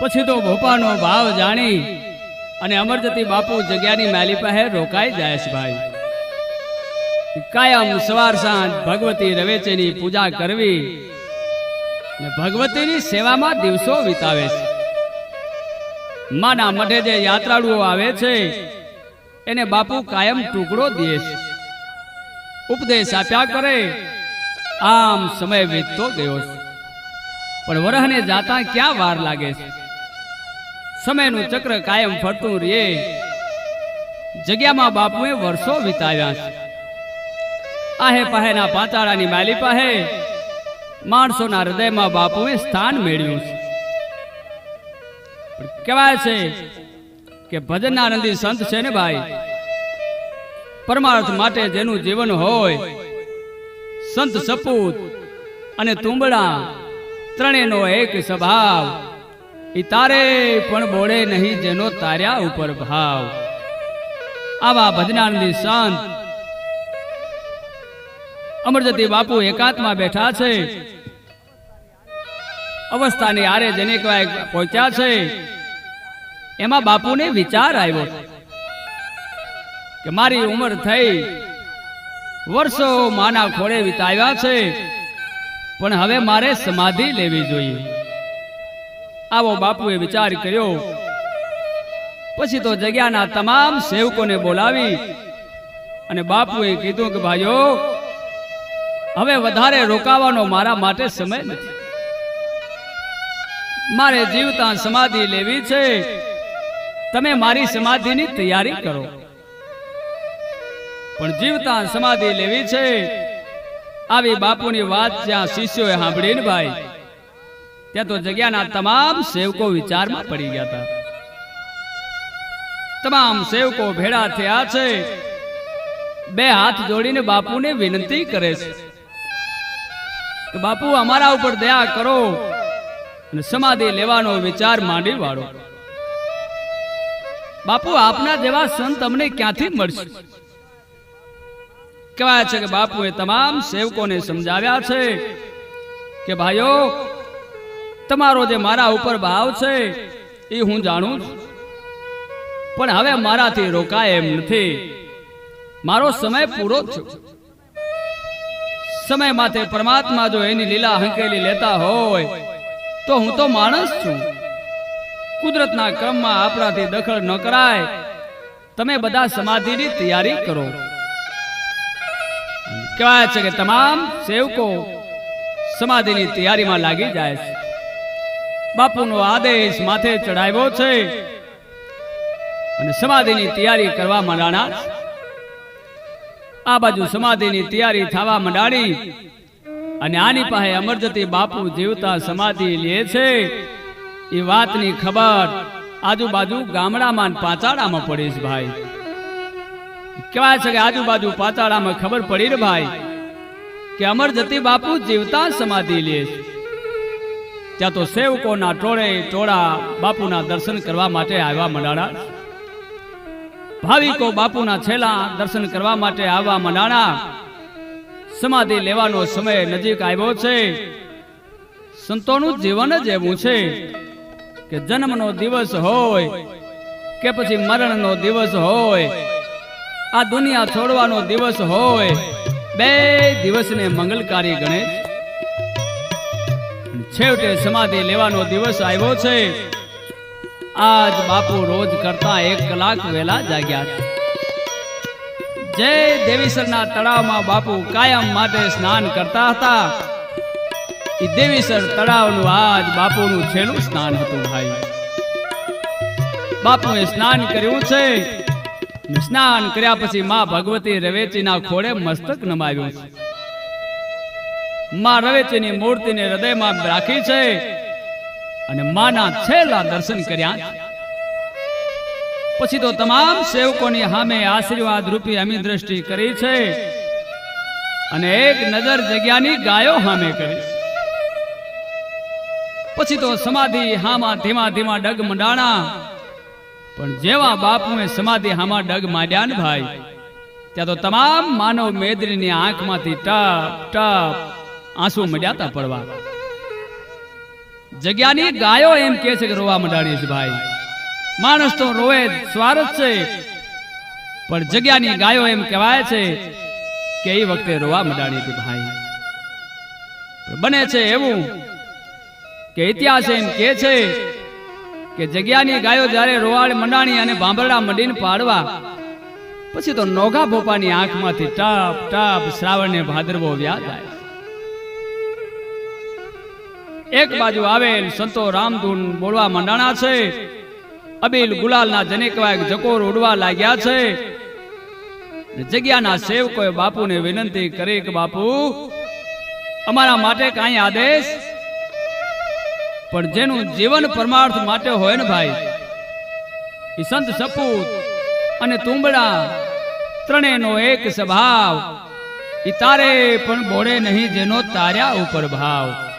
પછી તો ભોપાનો ભાવ જાણી અને અમરજતી બાપુ જગ્યાની માલી પાસે રોકાઈ જાય છે ભાઈ. કાયમ સવાર સાંજ ભગવતી રવેચેની પૂજા કરવી ને ભગવતીની સેવામાં દિવસો વિતાવે છે. માના મઢે જે યાત્રાળુઓ આવે છે, એને બાપુ કાયમ ટુકડો દે છે. ઉપદેશ આપ્યા કરે, આમ સમય વીતતો ગયો છે. પણ વરહને જાતા ક્યાં વાર લાગે છે? સમયનું ચક્ર કાયમ ફરતું રહે. જગ્યામાં બાપુએ વર્ષો વિતાવ્યા છે. આહે પહેના પાતાળાની માલી પાહે માણસોના હૃદયમાં બાપુએ સ્થાન મેળવ્યું છે. કહેવાય છે કે ભજનના નંદી સંત છે ને ભાઈ? પરમાર્થ માટે જેનું જીવન હોય, સંત સપૂત અને તુંબડા ત્રણેયનો એક સ્વભાવ તારે પણ બોળે નહીં જેનો તાર્યા ઉપર ભાવ. આવા ભજનાનંદી સંત અમરજતી બાપુ એકાંતમાં બેઠા છે. અવસ્થાની આરે જેને કહેવાય પહોંચ્યા છે. એમાં બાપુને વિચાર આવ્યો કે મારી ઉંમર થઈ, વર્ષો માના ખોળે વિતાવ્યા છે. પણ હવે મારે સમાધિ લેવી જોઈએ. આવો બાપુએ વિચાર કર્યો. પછી તો જગ્યાના તમામ સેવકોને બોલાવી અને બાપુએ કીધું કે, ભાઈઓ, હવે વધારે રોકાવાનો મારા માટે સમય નથી. મારે જીવતા સમાધિ લેવી છે. તમે મારી સમાધિની તૈયારી કરો. પણ જીવતા સમાધિ લેવી છે. આવી બાપુની વાત જ્યાં શિષ્યોએ સાંભળીને ભાઈ ત્યાં તો જગ્યાના તમામ સેવકો વિચારમાં પડી ગયા હતા. તમામ સેવકો ભેળા થયા છે. બે હાથ જોડીને બાપુને વિનંતી કરે છે બાપુ, અમારા ઉપર દયા કરો અને સમાધિ લેવાનો વિચાર માંડી વાળો. બાપુ, આપના જેવા સંત અમને ક્યાંથી મળશે? કહેવાય છે કે બાપુએ તમામ સેવકોને સમજાવ્યા છે કે ભાઈઓ તમારો જે મારા ઉપર ભાવ છે, એ હું જાણું છું. પણ હવે મારાથી રોકાય એમ નથી. મારો સમય પૂરો થયો. સમય માથે પરમાત્મા જો એની લીલા હંકેલી લેતા હોય, તો હું તો માણસ છું. કુદરતના ક્રમમાં આપણાથી દખલ ન કરાય. તમે બધા સમાધિની તૈયારી કરો. કહેવાય છે કે તમામ સેવકો સમાધિની તૈયારીમાં લાગી જાય છે. બાપુનો આદેશ માથે ચડાવ્યો છે. અને સમાધિની તૈયારી કરવા માંડાણા આ બાજુ સમાધિની તૈયારી થવા માંડાણી. અને આની પાસે અમરજતી બાપુ જીવતા સમાધિ લે છે. એ વાતની ખબર આજુબાજુ ગામડામાં પાચાડામાં પડી છે ભાઈ. કહેવાય છે કે આજુબાજુ પાચાડામાં ખબર પડી રે ભાઈ, કે અમરજતી બાપુ જીવતા સમાધિ લે છે. ત્યાં તો સેવકોના ટોળે ટોળા બાપુના દર્શન કરવા માટે આવ્યા મંડાણા. ભાવિકો બાપુના છેલ્લા દર્શન કરવા માટે આવવા મંડાણા. સમાધિ લેવાનો સમય નજીક આવ્યો છે. સંતોનું જીવન જ એવું છે કે જન્મનો દિવસ હોય કે પછી મરણનો દિવસ હોય. આ દુનિયા છોડવાનો દિવસ હોય. બે દિવસને મંગલકારી ગણે છેવટે સમાધિ લેવાનો દિવસ આવ્યો છે. આજ બાપુ રોજ કરતા એક કલાક વહેલા જાગ્યા જય દેવીસરના તળાવમાં બાપુ કાયમ માટે સ્નાન કરતા હતા. એ દેવીસર તળાવનું આજ બાપુનું છેલ્લું સ્નાન હતું ભાઈ. બાપુએ સ્નાન કર્યું છે. સ્નાન કર્યા પછી મા ભગવતી રવેચીના ખોળે મસ્તક નમાવ્યું છે. માં રવેચીની મૂર્તિને હૃદયમાં રાખી છે. અને માના છેલ્લા દર્શન કર્યા. પછી તો તમામ સેવકોની સામે આશીર્વાદ રૂપી અમી દ્રષ્ટિ કરી છે. અને એક નજર જગ્યાની ગાયો સામે કરી. પછી તો સમાધિ હામાં ધીમા ધીમા ડગ મંડાણા. પણ જેવા બાપુએ સમાધિ હામાં ડગ માંડ્યા ને ભાઈ, ત્યાં તો તમામ માનવ મેદરીની આંખમાંથી ટપ ટપ આંસુ મળ્યા પડવા. જગ્યાની ગાયો એમ કે છે કે રોવા મંડાડી છે ભાઈ. માણસ તો રોવે સ્વાર્થ છે. પણ જગ્યાની ગાયો એમ કહેવાય છે કે એ વખતે રોવા મંડાડી હતી ભાઈ. બને છે એવું કે ઇતિહાસ એમ કે છે કે જગ્યાની ગાયો જ્યારે રોવાળ મંડાણી અને ભાંભરડા મંડીને પાડવા, પછી તો નોગા ભોપાની આંખમાંથી ટપ ટપ શ્રાવણ ને ભાદરવો વ્યા જાય એક બાજુ આવેલ સંતો રામધૂન બોલવા મંડાણા છે. અબીલ ગુલાલના જનેકવાય જકોર ઉડવા લાગ્યા છે. જગ્યાના સેવકોએ બાપુને વિનંતી કરી કે બાપુ, અમારા માટે કાંઈ આદેશ? પણ જેનું જીવન પરમાર્થ માટે હોય ને ભાઈ એ સંત સપૂત અને તુંબડા ત્રણેયનો એક સ્વભાવ. એ તારે પણ બોડે નહીં જેનો તાર્યા ઉપર ભાવ.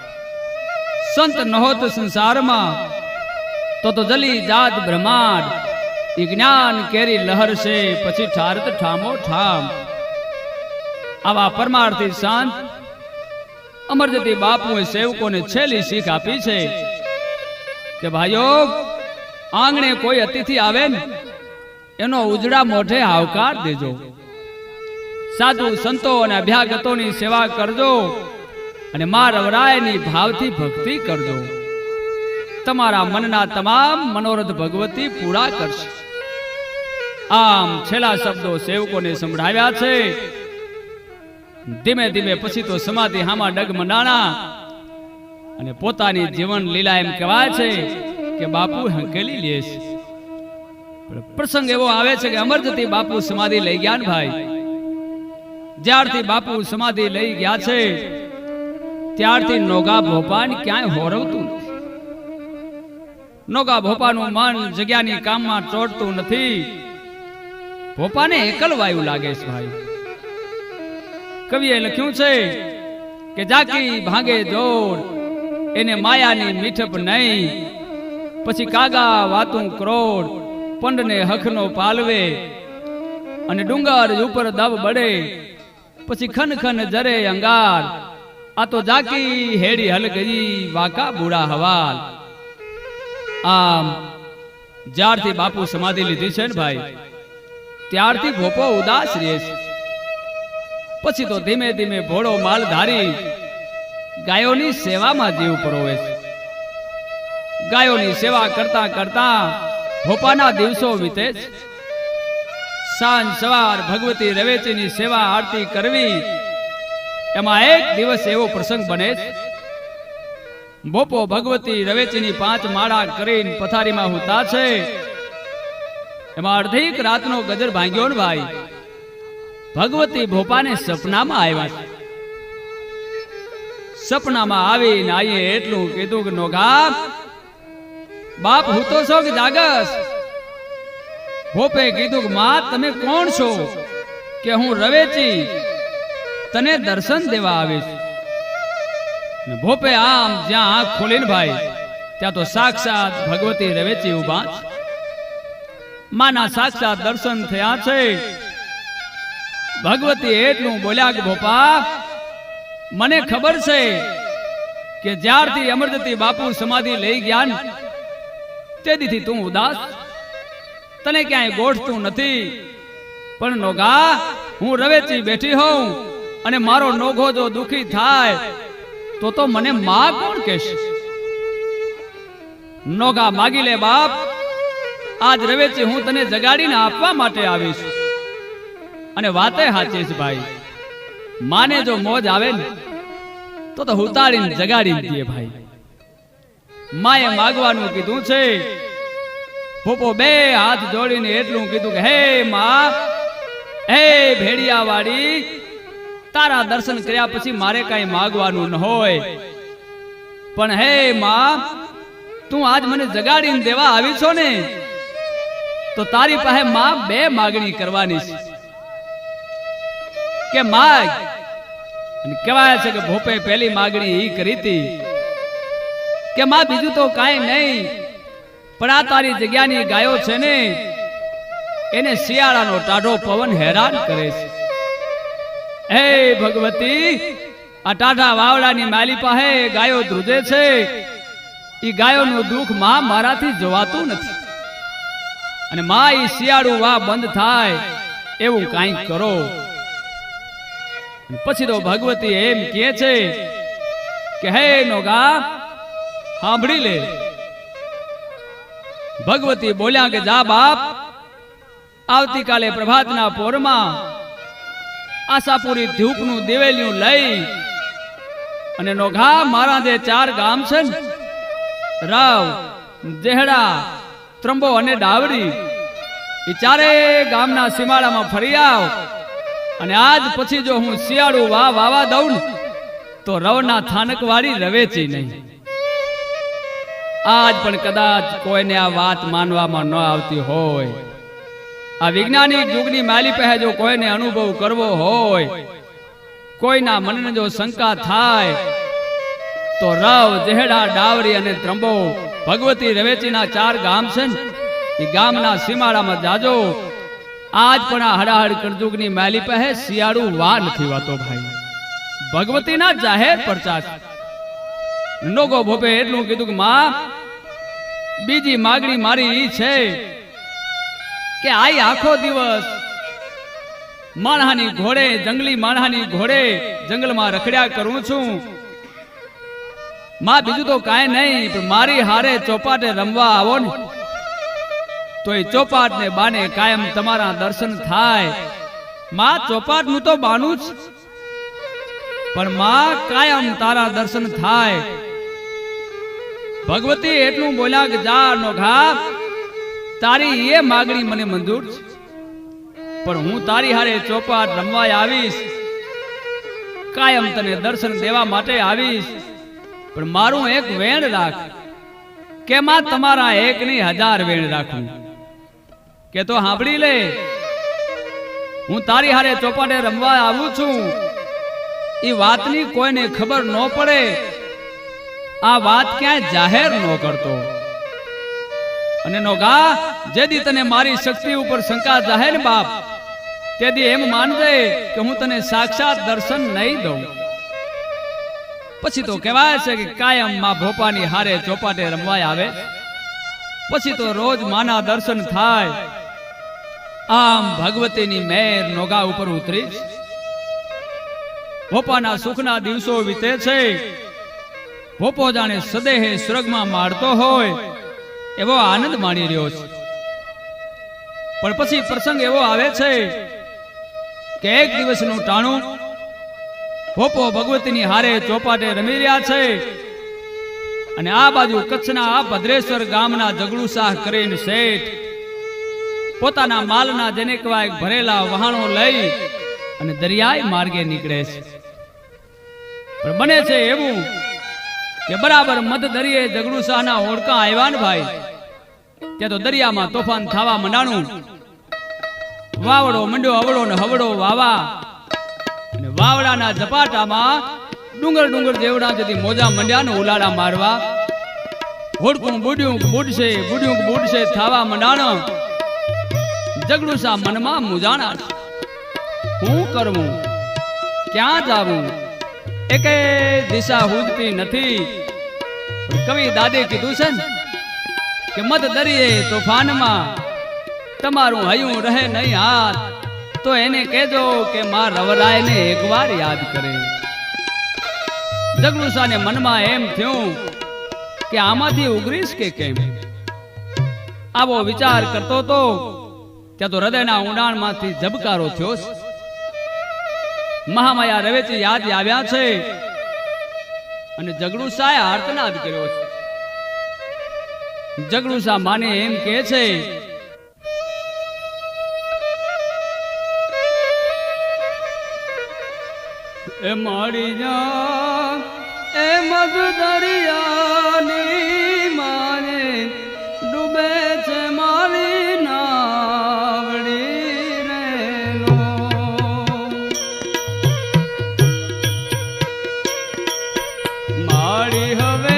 સંત નહોત સંસારમાં, તો તો જલી જાત બ્રહ્માંડ. એ જ્ઞાન કેરી લહર છે, પછી ઠારત ઠામો ઠામ. આવા પરમાર્થી સંત, અમરજતી બાપુએ સેવકોને છેલ્લી શીખ આપી છે કે ભાઈઓ, આંગણે કોઈ અતિથિ આવે ને, એનો ઉજડા મોઢે આવકાર દેજો. સાધુ સંતો અને અભ્યાગતોની સેવા કરજો. અને મા રવરાયની ભાવથી ભક્તિ કરજો. તમારા મનના તમામ મનોરથ ભગવતી પૂરા કરશે. આમ છેલ્લા શબ્દો સેવકોને સંભળાવ્યા છે. ધીમે ધીમે પછી તો સમાધિ હામાં ડગ મંડાણા અને પોતાની જીવન લીલા એમ કહેવાય છે કે બાપુ હંકેલી લે છે. પ્રસંગ એવો આવે છે કે અમરજતી બાપુ સમાધિ લઈ ગયા ભાઈ. જ્યારથી બાપુ સમાધિ લઈ ગયા છે ત્યારથી નોગા ભોપાન ક્યાંય હોરવતું નથી. નોગા ભોપાનું મન જગ્યાની કામમાં ચોટતું નથી. ભોપાને એકલ લાગે છે ભાઈ. કવિએ લખ્યું છે કે જાકી ભાંગે જોર, એને માયાની મીઠપ નહીં. પછી કાગા વાતું ક્રોડ પંડને હખનો પાલવે. અને ડુંગર ઉપર દબ બડે પછી ખન ખન જરે અંગાર. આ તો જાકી હેડી હલ ગઈ વાકા બુડા હવાલ. આમ, જ્યારથી બાપુ સમાધિ લીધી છે ને ભાઈ, ત્યારથી ભોપો ઉદાસ રહે છે. પછી તો ધીમે ધીમે ભોળો માલ ધારી ગાયોની સેવામાં જીવ પરોવે છે. ગાયોની સેવા કરતા કરતા ભોપાના દિવસો વીતે સાંજ સવાર ભગવતી રવેચીની સેવા આરતી કરવી એમાં એક દિવસ એવો પ્રસંગ બને બોપો ભગવતી રવેચીની પાંચ માળા કરીને પથારીમાં હુતા છે. એમાં અડધીક રાતનો ગજર ભાંગ્યો ને ભાઈ. ભગવતી ભોપાને સપનામાં આવ્યા છે. સપનામાં આવીને આઈએ એટલું કીધું કે, નોગા, બાપ હું તો છો કે જાગસ? ભોપે કીધું કે, માં, તમે કોણ છો? કે હું રવેચી તને દર્શન દેવા આવીશ. ભોપે આમ જ્યાં આંખ ખોલીને ભાઈ, ત્યાં તો સાક્ષાત ભગવતી રવેચી ઊભા માના સાક્ષાત દર્શન થયા છે. ભગવતી એટલું બોલ્યા કે ભોપા, મને ખબર છે કે જ્યારથી અમરજતી બાપુ સમાધિ લઈ ગયા ને તેથી તું ઉદાસ. તને ક્યાંય ગોઠતું નથી. પણ નોગા, હું રવેચી બેઠી હોઉં. અને મારો નોઘો જો દુખી થાય, તો તો મને માં કોણ કહેશે? નોગા માગી લે બાપ, આજ રવેચી હું તને જગાડીને આપવા માટે આવીશ. અને વાતે સાચી ભાઈ, માને જો મોજ આવે ને, તો તો હુતાડીને જગાડી દે ભાઈ. માએ માગવાનું કીધું છે પોપો બે હાથ જોડીને એટલું કીધું કે, હે માં, હે ભેડિયા વાળી તારા દર્શન કર્યા પછી મારે કઈ માગવાનું ન હોય. પણ હે માં, તું આજ મને જગાડીને દેવા આવી છો ને? તો તારી પાસે માં બે માગણી કરવાની છે. કે માગ. અને કહેવાય છે કે ભોપે પહેલી માગણી ઈ કરી હતી કે માં, બીજું તો કાંઈ નહીં, પણ આ તારી જગ્યાની ગાયો છે ને, એને શિયાળાનો ટાઢો પવન હેરાન કરે છે. હે ભગવતી, આ ટાઢા વાવડાની માલી પાસે ગાયો ધ્રુજે છે. એ ગાયોનું દુઃખમાં મારાથી જોવાતું નથી. અને માં એ શિયાળું વા બંધ થાય, એવું કાંઈક કરો. પછી તો ભગવતી એમ કહે છે કે, હે નોગા, સાંભળી લે. ભગવતી બોલ્યા કે, જા બાપ, આવતીકાલે પ્રભાતના પોરમાં આશાપુરી ધૂપનું દિવેલિયું લઈ અને નોઘા મારા જે ચાર ગામ છે ને. જેહડા ત્રંબો અને ડાવડી, એ ચારે ગામના સીમાડામાં ફરી આવ. અને આજ પછી જો હું શિયાળું વા વાવા દઉં તો રવના થાનક વાળી રવેચી નહીં. આજ પણ કદાચ કોઈને આ વાત માનવામાં ન આવતી હોય. આ વૈજ્ઞાનિક યુગની માલી પહે જો કોઈને અનુભવ કરવો હોય, કોઈના મનને જો શંકા થાય, તો રવ, જેહડા, ડાવરી અને ત્રંબો ભગવતી રવેચીના ચાર ગામ છે એ ગામના સીમાડામાં જાજો. આજ પણ આ હડાહડ કરજુગની માલી પહે શિયાળુ વા નથી વાતો ભાઈ. ભગવતીના જાહેર પ્રચાર નોગો ભોપે એટલું કીધું કે, માં, બીજી માગણી મારી ઈ છે કે આઈ આખો દિવસ માણહાની ઘોડે, જંગલી માણહાની ઘોડે જંગલમાં રખડ્યા કરું છું. માં બીજું તો કાંઈ નહીં, પણ મારી હારે ચોપાટે રમવા આવો ને. તો એ ચોપાટ ને બાને કાયમ તમારા દર્શન થાય. માં ચોપાટનું તો બાનું જ. પણ માં કાયમ તારા દર્શન થાય. ભગવતી એટલું બોલ્યા કે જા નો ઘા. તારી એ માગણી મને મંજૂર છે. પણ હું તારી હારે ચોપાટ રમવા આવીશ. કાયમ તને દર્શન દેવા માટે આવીશ. પણ મારું એક વેણ રાખ. કે માં તમારા એક ની હજાર વેણ રાખું? કે તો સાંભળી લે. હું તારી હારે ચોપાટે રમવા આવું છું. એ વાતની કોઈને ખબર ન પડે. આ વાત ક્યાંય જાહેર ન કરતો. અને નોગા જે તને મારી શક્તિ ઉપર શંકા જાહેર બાપ તેથી એમ માનજે કે હું તને સાક્ષાત દર્શન નહીં દઉં. પછી તો કહેવાય છે કે કાયમમાં ભોપાની હારે ચોપાટે રમવાય આવે. પછી તો રોજ માના દર્શન થાય. આમ ભગવતીની મેર નોગા ઉપર ઉતરી. ભોપાના સુખના દિવસો વીતે છે. ભોપો જાણે સદેહે સ્વર્ગમાં મારતો હોય. એવો આનંદ માણી રહ્યો છે. પણ પછી પ્રસંગ એવો આવે છે કે એક દિવસનું ટાણું ભોપો ભગવતીની હારે ચોપાટે રમી રહ્યા છે અને આ બાજુ કચ્છના આ ભદ્રેશ્વર ગામના જગડુ શાહ કરીને શેઠ પોતાના માલના જેને કહેવાય ભરેલા વહાણો લઈ અને દરિયાઈ માર્ગે નીકળે છે. પણ બને છે એવું કે બરાબર મધ દરિયે જગડુ શાહના હોડકા આવ્યા ને ભાઈ. ત્યાં તો દરિયામાં તોફાન થવા મંડાણું. વાવડો મંડ્યો, અવળો ને હવડો વાવા. અને વાવડાના ઝપાટામાં ડુંગર ડુંગર જેવડા જતી મોજા મંડ્યા ને ઉલાડા મારવા. હોડકું બુડ્યું બુડશે બુડ્યું બુડશે થાવા મંડાણ. જગડુસા મનમાં મુજાણા હું કરવું? ક્યાં જાવું? એકે દિશા હુજતી નથી. કવિ દાદે કીધું છે ને કે મત દરિયે તોફાનમાં તમારું હયું રહે નહીં હાથ, તો એને કહેજો કે માં રવરાયને એકવાર યાદ કરે. જગડુસાને મનમાં એમ થયું કે આમાંથી ઉગરીશ કે કેમ? આવો વિચાર કરતો તો ત્યાં તો હૃદયના ઊંડાણમાંથી ઝબકારો થયો. મહામાયા રવેચી યાદ આવ્યા છે અને જગડુસાએ આર્તનાદ કર્યો છે. જગડુસા માને એમ કે છે, એ મારી જા એ મધ માને ડૂબે છે મારી નાવડી રે. મારી હવે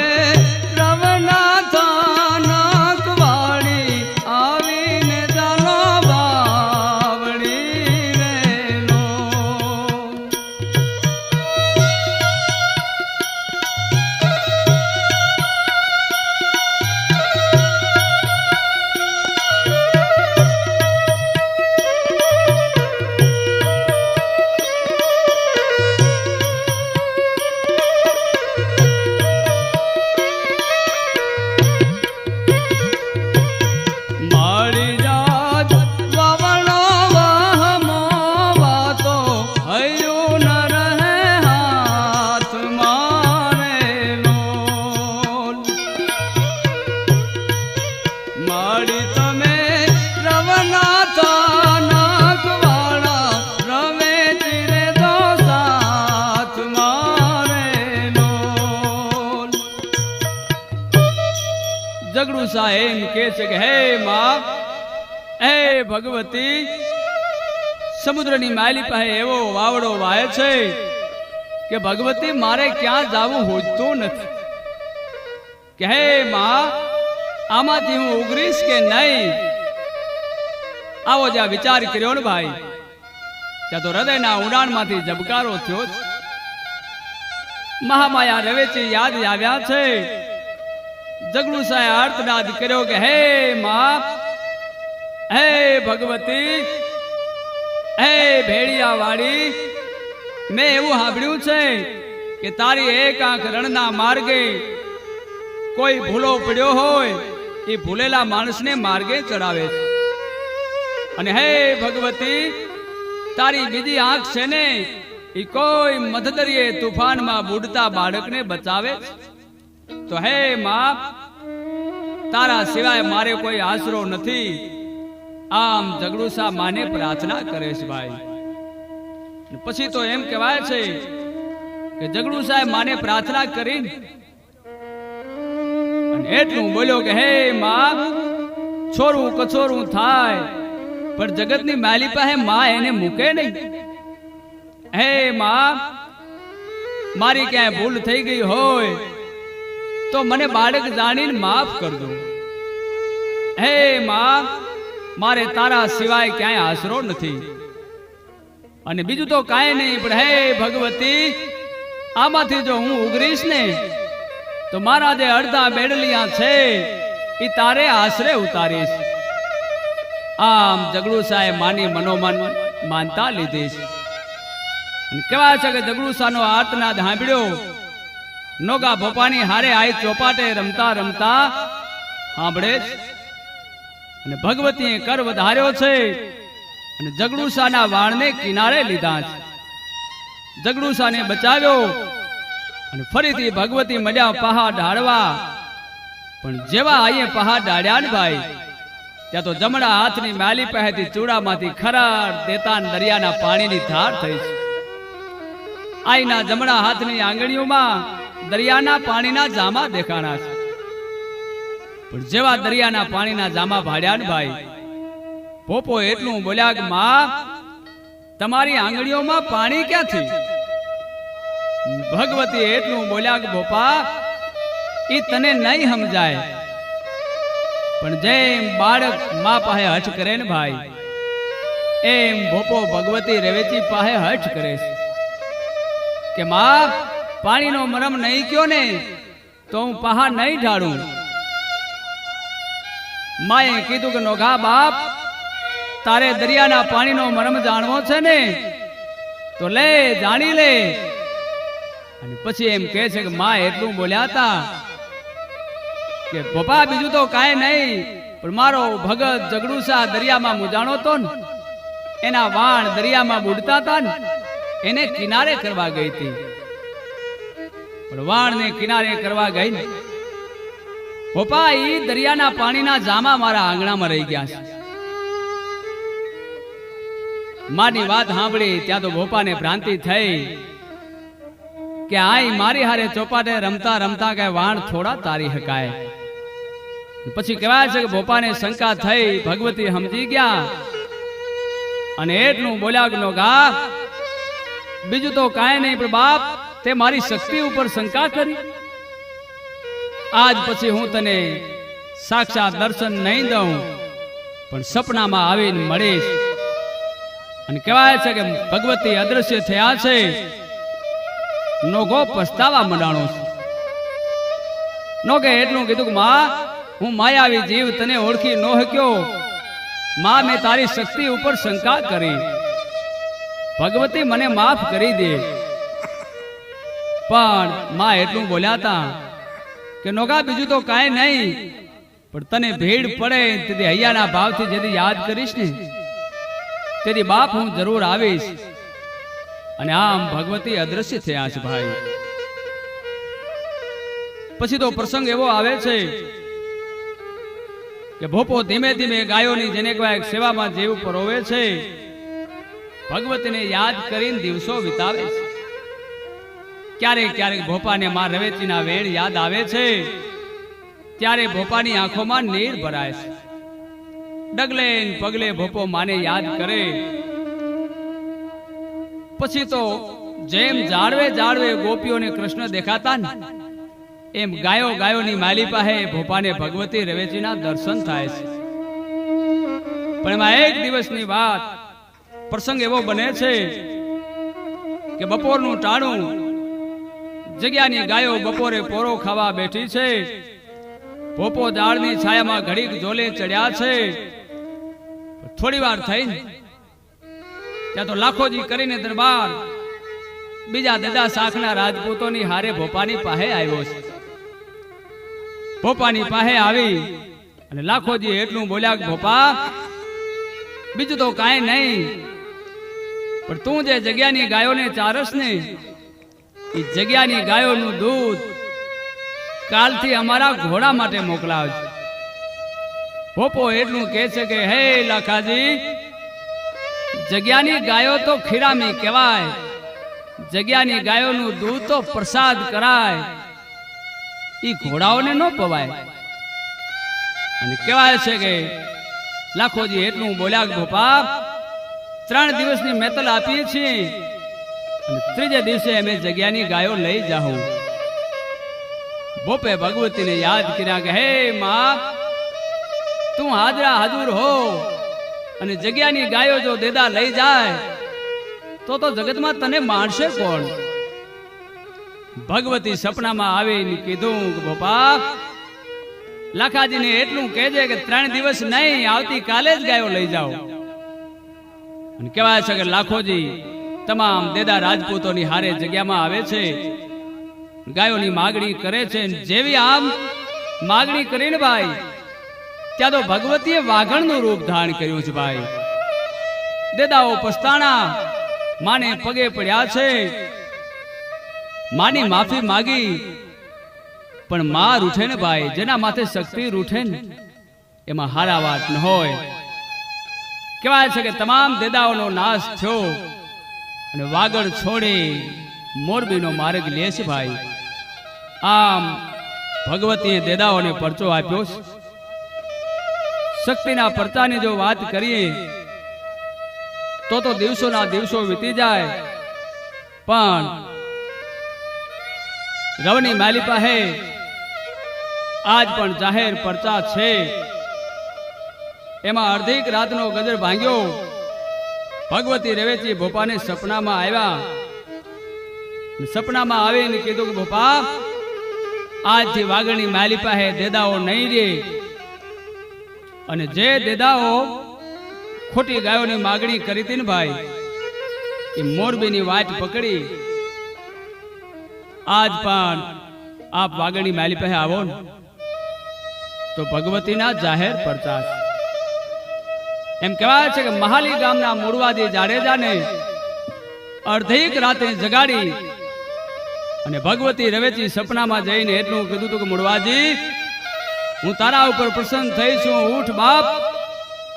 જગડું સા એમ કે છે કે હે માં હે ભગવતી સમુદ્રની માલી પાસે એવો વાવડો વાય છે કે ભગવતી, મારે ક્યાં જવું હોતું નથી. કે હે માં, આમાંથી હું ઉગરીશ કે નહીં? આવો જ્યાં વિચાર કર્યો ને ભાઈ. ત્યાં તો હૃદયના ઊંડાણમાંથી જબકારો થયો મહામાયા રવેચી યાદ આવ્યા છે. જગડું સાહે અર્થનાદ કર્યો કે હે માં, હે ભગવતી, હે ભેડિયા વાળી મેં એવું સાંભળ્યું છે કે તારી એક આંખ રણના માર્ગે કોઈ ભૂલો પડ્યો હોય, એ ભૂલેલા માણસને માર્ગે ચડાવે છે અને હે ભગવતી, તારી બીજી આંખ છે ને, એ કોઈ મધદરીએ તુફાનમાં બુડતા બાળકને બચાવે છે. તો હે માં તારા સિવાય મારે કોઈ આશરો નથી. આમ જગડુસા માને પ્રાર્થના કરે છે ભાઈ. પછી તો એમ કહેવાય છે કે જગડુ માને પ્રાર્થના કરી એટલું બોલ્યો કે હે માં છોરું કછોરું થાય, પણ જગતની માલી પાસે માં એને મૂકે નહીં. હે માં મારી ક્યાંય ભૂલ થઈ ગઈ હોય તો મને બાળક જાણીને માફ કરજો હે માં, મારે તારા સિવાય ક્યાંય આશરો નથી. અને બીજું તો કાંઈ નહીં, પણ હે ભગવતી, આમાંથી જો હું ઉગરીશ ને, તો મારા જે અડધા બેડલિયા છે એ તારે આશરે ઉતારીશ. આમ જગડુ સાહેબ માની મનોમન માનતા લીધી છે અને કહેવાય છે કે જગડુસાનો આર્તનાદ સાંભળ્યો? નોગા ભોપાની હારે આઈ ચોપાટે રમતા રમતા સાંભળે અને ભગવતીએ કર વધાર્યો છે અને જગડુસાના વાળને કિનારે લીધા છે. જગડુસાને બચાવ્યો અને ફરીથી ભગવતી મળ્યા પહા ઢાળવા. પણ જેવા આઈએ પહા ઢાળ્યા ને ભાઈ, ત્યાં તો જમણા હાથની માલી પહેથી ચૂડામાંથી ખરાડ દેતા દરિયાના પાણીની ધાર થઈ છે. આઈના જમણા હાથની આંગળીઓમાં દરિયાના પાણીના જામા દેખાણા છે. પણ જેવા દરિયાના પાણીના જામા ભાડ્યા ને ભાઈ પોપો એટલું બોલ્યા કે, માં, તમારી આંગળીઓમાં પાણી ક્યાંથી? ભગવતી એટલું બોલ્યા કે બોપા એ તને નહીં સમજાય. પણ જેમ બાળક મા પાસે હઠ કરે ને ભાઈ, એમ ભોપો ભગવતી રેવેચી પાસે હઠ કરે છે. કે, માં પાણીનો મરમ નહીં કયો ને, તો હું પહા નહીં ઢાળું. માએ કીધું કે, નોઘા બાપ, તારે દરિયાના પાણીનો મરમ જાણવો છે ને, તો લે, જાણી લે. અને પછી એમ કહે છે કે, માં એટલું બોલ્યા હતા કે, પપ્પા, બીજું તો કાંઈ નહીં, પણ મારો ભગત જગડુસા દરિયામાં મુજાણો તો ને. એના વાણ દરિયામાં બુડતા હતા ને. એને કિનારે કરવા ગઈ હતી વાણને કિનારે કરવા ગઈ ને. પપ્પા એ દરિયાના પાણીના જામા મારા આંગણામાં રહી ગયા છે. માની વાત સાંભળી ત્યાં તો ભોપાને ભ્રાંતિ થઈ કે આય મારી હારે ચોપાટે રમતા રમતા કે વાણ થોડા તારી હકાય. પછી કહેવાય છે કે ભોપાને શંકા થઈ, ભગવતી સમજી ગયા. અને એટલું બોલ્યા કે નો ગા બીજું તો કાંઈ નહીં, પણ બાપ તે મારી શક્તિ ઉપર શંકા કરી. આજ પછી હું તને સાક્ષાત દર્શન નહીં દઉં પણ સપનામાં આવીને મળીશ. અને કહેવાય છે કે ભગવતી અદ્રશ્ય થયા છે. નોગો પસ્તાવા મંડાણો છે. નોગે એટલું કીધું કે માં હું માયાવી જીવ તને ઓળખી ન હક્યો માં મેં તારી શક્તિ ઉપર શંકા કરી. ભગવતી મને માફ કરી દે. પણ માં એટલું બોલ્યા હતા કે નોગા, બીજું તો કાંઈ નહીં. પણ તને ભીડ પડે તેથી હૈયાના ભાવથી જેથી યાદ કરીશ ને, તેથી બાપ હું જરૂર આવીશ. અને આમ ભગવતી અદ્રશ્ય થયા છે ભાઈ. પછી તો પ્રસંગ એવો આવે છે કે ભોપો ધીમે ધીમે ગાયોની જેને કહેવાય સેવામાં જેવું પરોવે છે, ભગવતીને યાદ કરીને દિવસો વિતાવે છે. ક્યારેક ક્યારેક ભોપાને માં રવેચીના વેળ યાદ આવે છે. ત્યારે ભોપાની આંખોમાં નીર ભરાય છે. ડગલે પગલે ભોપો માને યાદ કરે. પછી તો જેમ જાળવે જાળવે ગોપીઓને કૃષ્ણ દેખાતા ને. એમ ગાયો ગાયોની માલી પાસે ભોપાને ભગવતી રવેચીના દર્શન થાય છે. પણ એમાં એક દિવસની વાત પ્રસંગ એવો બને છે કે બપોરનું ટાણું જગ્યાની ગાયો બપોરે પોરો ખાવા બેઠી છે. પોપો દાળની છાયામાં ઘડીક જોલે ચડ્યા છે. થોડી વાર થઈ ત્યાં તો લાખોજી કરીને દરબાર બીજા દાદા શાખના રાજપૂતોની હારે ભોપાની પાસે આવ્યો છે. ભોપાની પાસે આવી અને લાખોજી એટલું બોલ્યા ભોપા, બીજું તો કાંઈ નહીં, પણ તું જે જગ્યાની ગાયોને ચારસ ને એ જગ્યાની ગાયોનું દૂધ કાલથી અમારા ઘોડા માટે મોકલાવજો. પોપો એટલું કહે છે કે, હે લાખાજી, જગ્યાની ગાયો તો ખીરામી કહેવાય. જગ્યાની ગાયોનું દૂધ તો પ્રસાદ કરાય. એ ઘોડાઓને ન પવાય. અને કહેવાય છે કે, લાખોજી એટલું બોલ્યા કે ત્રણ દિવસની મેતલ આપીએ છીએ. ત્રીજે દિવસે અમે જગ્યાની ગાયો લઈ જાઉં બોપે ભગવતીને યાદ કર્યા કે, હે માં, તું હાજરા હાજર હો અને જગ્યાની ગાયો જો દેદા લઈ જાય, તો તો જગતમાં તને માણશે કોણ? ભગવતી સપનામાં આવીને કીધું કે બાપા લાખાજીને એટલું કહેજે કે ત્રણ દિવસ નહીં, આવતી કાલે જ ગાયો લઈ જાઓ. અને કહેવાય છે કે, લાખોજી તમામ દેદા રાજપૂતોની હારે જગ્યામાં આવે છે. ગાયોની માગણી કરે છે. જેવી આમ માગણી કરીને ભાઈ, ત્યાં તો ભગવતીએ વાઘણનું રૂપ ધારણ કર્યું છે ભાઈ. દેદાઓ પસ્તાણા માને પગે પડ્યા છે. માની માફી માગી, પણ માં રૂઠે ને ભાઈ, જેના માથે શક્તિ રૂઠે ને, એમાં હારા વાત ન હોય. કહેવાય છે કે તમામ દેદાઓનો નાશ થયો. અને વાગડ છોડી મોરબીનો માર્ગ લે છે ભાઈ. આમ ભગવતીએ દેદાઓને પરચો આપ્યો છે. શક્તિના પરચાની જો વાત કરીએ, તો તો દિવસોના દિવસો વીતી જાય. પણ રવની માલી પાસે આજ પણ જાહેર પરચા છે. એમાં અડધીક રાતનો ગદર ભાંગ્યો. ભગવતી રવેચી ભોપાને સપનામાં આવ્યા. સપનામાં આવીને કીધું કે, ભોપા, આજથી વાગણની માલી પાસે દેદાઓ નહીં રે. અને જે દેદાઓ ખોટી ગાયોની માગણી કરી હતી ને ભાઈ, એ મોરબીની વાટ પકડી. આજ પણ આપ વાગણી માલી પાસે આવો ને. તો ભગવતીના જાહેર પ્રચાર એમ કહેવાય છે કે મહાલી ગામના મૂળવાદી જાડેજાને અર્ધેક રાતે જગાડી અને ભગવતી રવેચી સપનામાં જઈને એટલું કીધું હતું કે, મૂળવાજી, હું તારા ઉપર પ્રસન્ન થઈ છું. ઉઠ બાપ,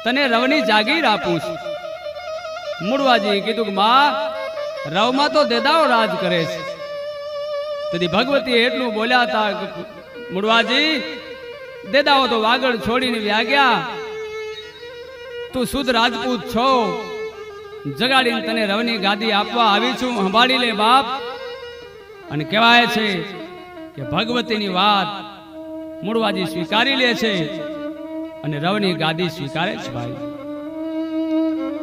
તને રવની જાગીર આપું છું. મૂળવાજી કીધું કે, માં, રવમાં તો દેદાઓ રાજ કરે છે. તેથી ભગવતી એટલું બોલ્યા હતા કે, મૂળવાજી દેદાઓ તો વાગડ છોડીને વ્યાગ્યા તું શુદ્ધ રાજપૂત છો. જગાડીને તને રવની ગાદી આપવા આવી છું. સંભાળી લે બાપ. અને કહેવાય છે કે ભગવતીની વાત મૂળવાજી સ્વીકારી લે છે અને રવની ગાદી સ્વીકારે છે ભાઈ.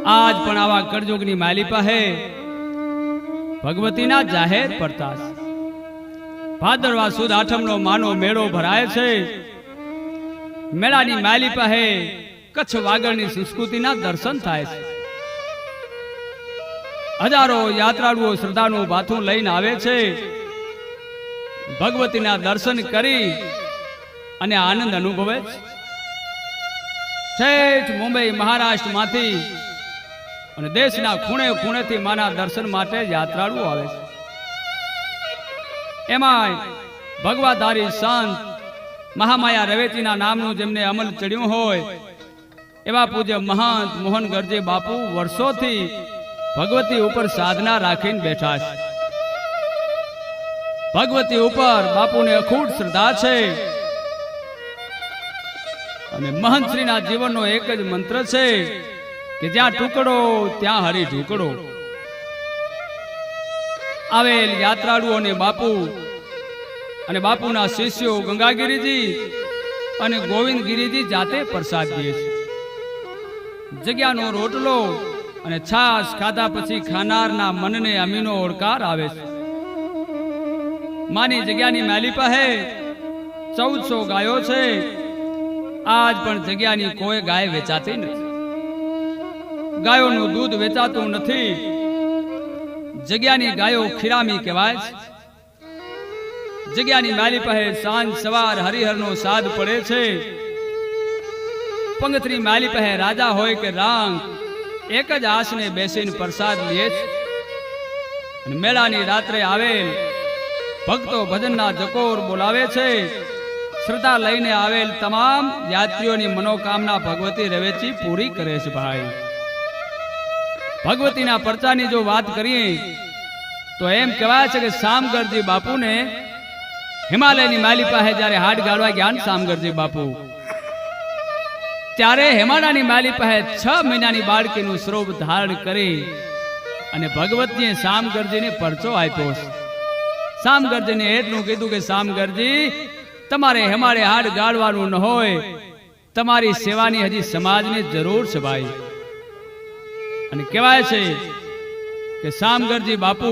આજ પણ આવા કરજોગની માલી પાસે ભગવતીના જાહેર પડતા ભાદરવા સુદ આઠમનો માનો મેળો ભરાય છે. મેળાની માલી પાસે કચ્છ વાગડની સંસ્કૃતિના દર્શન થાય છે. હજારો યાત્રાળુઓ શ્રદ્ધાનું ભાથું લઈને આવે છે. ભગવતીના દર્શન કરી અને આનંદ અનુભવે છે. છેઠ મુંબઈ મહારાષ્ટ્રમાંથી અને દેશના ખૂણે ખૂણેથી માના દર્શન માટે યાત્રાળુઓ આવે છે. એમાંય ભગવાધારી સંત મહામાયા રવેચીના નામનું જેમને અમલ ચડ્યું હોય એવા પૂજ્ય મહંત મોહન ગરજે બાપુ વર્ષોથી ભગવતી ઉપર સાધના રાખીને બેઠા છે. ભગવતી ઉપર બાપુને અખૂટ શ્રદ્ધા છે. અને મહંતશ્રીના જીવનનો એક જ મંત્ર છે કે જ્યાં ટુકડો, ત્યાં હરી ઢુકડો. આવેલ યાત્રાળુઓને બાપુ અને બાપુના શિષ્યો ગંગાગીરીજી અને ગોવિંદગીરીજી જાતે પ્રસાદ દે છે. જગ્યાનો રોટલો અને છાશ ખાધા પછી ખાનારના મનને અમીનો ઓળકાર આવે છે. માની જગ્યાની માલી પાસે ચૌદસો ગાયો છે. આજ પણ જગ્યાની કોઈ ગાય વેચાતી નથી. ગાયોનું દૂધ વેચાતું નથી. જગ્યાની ગાયો ખીરામી કહેવાય છે. જગ્યાની માલી પાસે સાંજ સવાર હરિહરનો સાદ પડે છે. પંગતરી માલી પહે રાજા હોય કે રામ, એક જ આસને બેસીને પ્રસાદ લે મેળાની રાત્રે આવેલ ભક્તો ભજનના જકોર બોલાવે છે. શ્રદ્ધા લઈને આવેલ તમામ યાત્રીઓની મનોકામના ભગવતી રવેચી પૂરી કરે છે ભાઈ. ભગવતીના પરચાની જો વાત કરીએ, તો એમ કહેવાય છે કે શામગરજી બાપુને હિમાલયની માલી પાસે જ્યારે હાડ ગાળવા ગયા શામગરજી બાપુ ત્યારે હેમાડાની માલી પાસે છ મહિનાની બાળકીનું સ્વરૂપ ધારણ કરી અને ભગવતીએ શામગરજીને પરચો આપ્યો શામગરજીને એટલું કીધું કે શામગરજી તમારે હેમાડે હાડ ગાળવાનું ન હોય. તમારી સેવાની હજી સમાજની જરૂર છે ભાઈ. અને કહેવાય છે કે શામગરજી બાપુ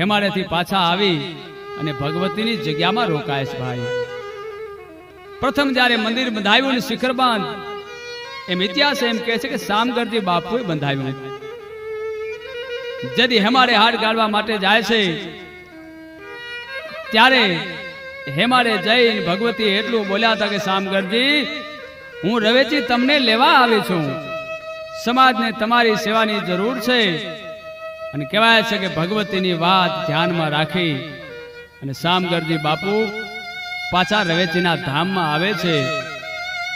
હેમાડેથી પાછા આવી અને ભગવતીની જગ્યામાં રોકાય છે ભાઈ. પ્રથમ જ્યારે મંદિર બંધાવ્યું ને શિખર બાંધ એમ ઇતિહાસ એમ કહે છે કે સામગરજી બાપુએ બંધાવ્યું જદી હેમાડે હાડ ગાળવા માટે જાય છે, ત્યારે હેમાડે જઈને ભગવતી એટલું બોલ્યા હતા કે શામગરજી હું રવેચી તમને લેવા આવી છું. સમાજને તમારી સેવાની જરૂર છે. અને કહેવાય છે કે ભગવતીની વાત ધ્યાનમાં રાખી અને સામગરજી બાપુ પાછા રવેચીના ધામમાં આવે છે.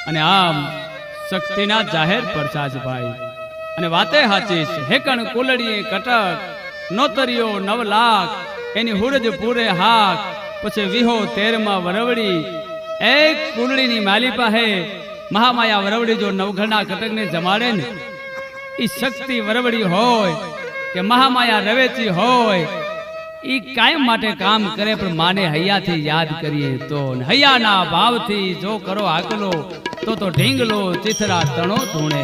અને આમ શક્તિના જાહેર પરચાજ અને વાતે હાચી હેકણ કુલડીએ કટક, નોતરીઓ નવ લાખ એની હુરજ પૂરે હાક, પછી વિહો તેરમાં વરવડી. એક કુલડીની માલી પાસે મહામાયા વરવડી જો નવઘરના કટકને જમાડે ને એ શક્તિ વરવડી હોય કે મહામાયા રવેચી હોય એ કાયમ માટે કામ કરે પણ માને હૈયાથી યાદ કરીએ તો હૈયાના ભાવથી જો કરો આકલો તો તો ઢીંગલો ચિથરા તણો ધૂણે.